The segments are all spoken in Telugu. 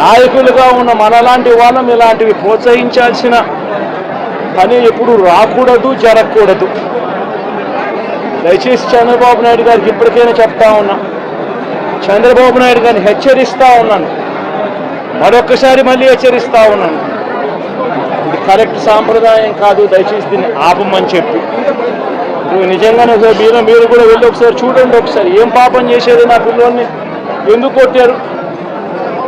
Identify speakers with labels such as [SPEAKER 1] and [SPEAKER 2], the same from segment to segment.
[SPEAKER 1] నాయకులుగా ఉన్న మనలాంటి వాళ్ళం ఇలాంటివి ప్రోత్సహించాల్సిన పని ఎప్పుడు రాకూడదు జరగకూడదు. దయచేసి చంద్రబాబు నాయుడు గారికి ఇప్పటికైనా చెప్తా ఉన్నా. చంద్రబాబు నాయుడు గారిని హెచ్చరిస్తా ఉన్నాను. మరొకసారి మళ్ళీ హెచ్చరిస్తా ఉన్నాను. ఇది కరెక్ట్ సాంప్రదాయం కాదు దయచేసి దీన్ని ఆపమని చెప్పి. నువ్వు నిజంగానే మీరు మీరు కూడా వెళ్ళి ఒకసారి చూడండి ఒకసారి. ఏం పాపం చేసేది నా పిల్లోని ఎందుకు కొట్టారు?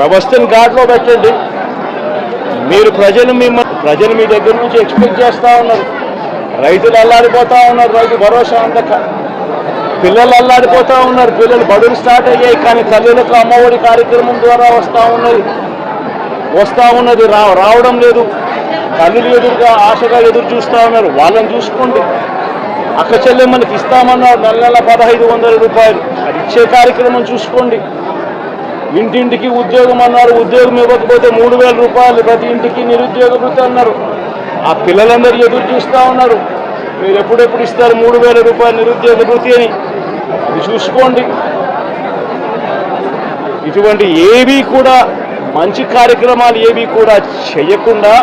[SPEAKER 1] వ్యవస్థను ఘాట్లో పెట్టండి. మీరు ప్రజలు మిమ్మల్ని ప్రజలు మీ దగ్గర నుంచి ఎక్స్పెక్ట్ చేస్తూ ఉన్నారు. రైతులు అల్లాడిపోతూ ఉన్నారు రైతు భరోసా అందక. పిల్లలు అల్లాడిపోతూ ఉన్నారు పిల్లలు బడులు స్టార్ట్ అయ్యాయి కానీ తల్లులకు అమ్మఒడి కార్యక్రమం ద్వారా వస్తూ ఉన్నది. వస్తూ ఉన్నది రా రావడం లేదు. తల్లులు ఎదురుగా ఆశగా ఎదురు చూస్తూ ఉన్నారు. వాళ్ళని చూసుకోండి. అక్క చెల్లెమ్మలకి ఇస్తామన్నారు నెల నెల పదహైదు వందల రూపాయలు. అది ఇచ్చే కార్యక్రమం చూసుకోండి. ఇంటింటికి ఉద్యోగం అన్నారు ఉద్యోగం ఇవ్వకపోతే మూడు వేల రూపాయలు ప్రతి ఇంటికి నిరుద్యోగ వృత్తి అన్నారు. ఆ పిల్లలందరూ ఎదురు చూస్తూ ఉన్నారు. మీరు ఎప్పుడెప్పుడు ఇస్తారు మూడు వేల రూపాయలు నిరుద్యోగ వృత్తి అని? అది చూసుకోండి. ఇటువంటి ఏవి కూడా మంచి కార్యక్రమాలు ఏవి కూడా చేయకుండా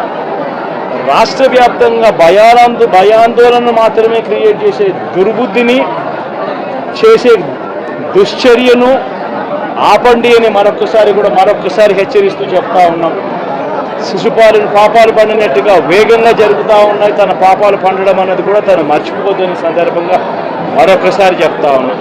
[SPEAKER 1] రాష్ట్ర వ్యాప్తంగా భయానంద భయాందోళన మాత్రమే క్రియేట్ చేసే దుర్బుద్ధిని చేసే దుశ్చర్యను ఆపండి అని మరొకసారి కూడా మరొకసారి హెచ్చరిస్తూ చెప్తా ఉన్నాం. శిశుపాలను పాపాలు పండినట్టుగా వేగంగా జరుగుతూ ఉన్నాయి. తన పాపాలు పండడం అన్నది కూడా తను మర్చిపోతున్న సందర్భంగా మరొకసారి చెప్తా ఉన్నాం.